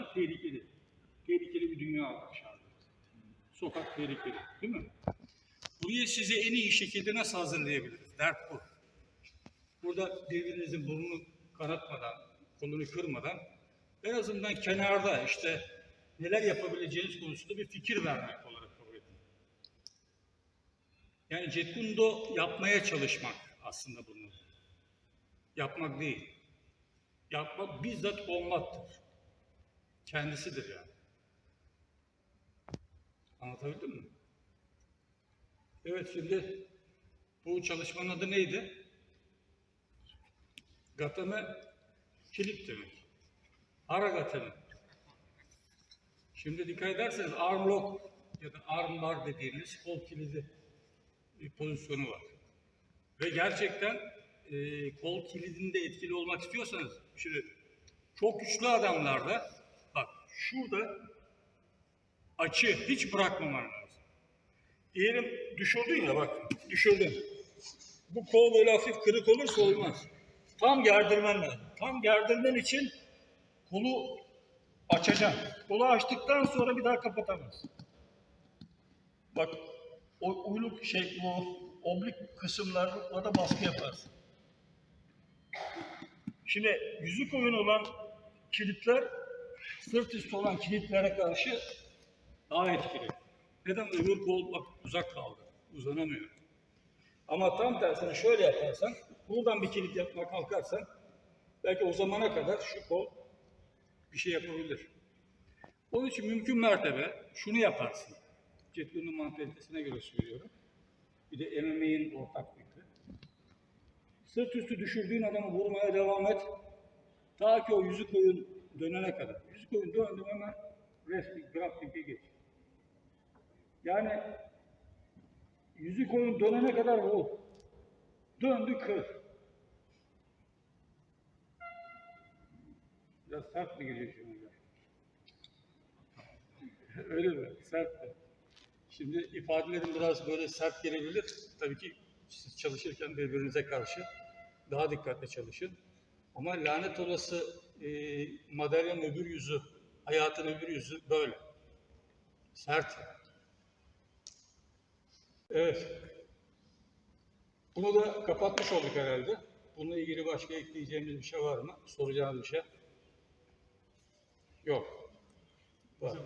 Sokak tehlikeli. Tehlikeli bir dünya var anda. Sokak tehlikeli, değil mi? Burayı size en iyi şekilde nasıl hazırlayabiliriz? Dert bu. Burada birbirinizin burnunu kanatmadan, kolunu kırmadan en azından kenarda işte neler yapabileceğiniz konusunda bir fikir vermek olarak kabul edin. Yani cekundo yapmaya çalışmak aslında bunu. Yapmak değil. Yapmak bizzat olmaktır. Kendisidir yani. Anlatabildim mi? Evet şimdi bu çalışmanın adı neydi? Gatame kilit demek. Ara gatame. Şimdi dikkat ederseniz arm lock ya da arm bar dediğimiz kol kilidi bir pozisyonu var. Ve gerçekten e, kol kilidinde etkili olmak istiyorsanız şimdi çok güçlü adamlarda bak şurada açı hiç bırakmaman lazım. Diyelim düşürdün ya bak düşürdün. Bu kol böyle hafif kırık olursa olmaz. Tam gerdirmen lazım. Tam gerdirmen için kolu açacaksın. Kolu açtıktan sonra bir daha kapatamazsın. Bak o uyluk şey o oblik kısımlarına da baskı yaparsın. Şimdi yüzük oyun olan kilitler sırt üstü olan kilitlere karşı daha etkili. Neden? Öbür kol bak uzak kaldı. Uzanamıyor. Ama tam tersine şöyle yaparsan, buradan bir kilit yapmaya kalkarsan belki o zamana kadar şu kol bir şey yapabilir. Onun için mümkün mertebe şunu yaparsın. Cetvel'in mantalitesine göre söylüyorum. Bir de MMA'in ortak fikri. Sırt üstü düşürdüğün adamı vurmaya devam et. Ta ki o yüzük oyun dönene kadar. Yüzük oyun döndü hemen wrestling, grappling'e geç. Yani yüzük oyun dönene kadar vur. Döndü kır. Biraz sert mi geliyor şimdi? Öyle mi? Sert mi? Şimdi ifadelerim biraz böyle sert gelebilir. Tabii ki siz çalışırken birbirinize karşı daha dikkatli çalışın. Ama lanet olası e, madalyanın öbür yüzü, hayatın öbür yüzü böyle. Sert. Evet. Bunu da kapatmış olduk herhalde. Bununla ilgili başka ekleyeceğimiz bir şey var mı? Soracağınız bir şey? Yok. Var.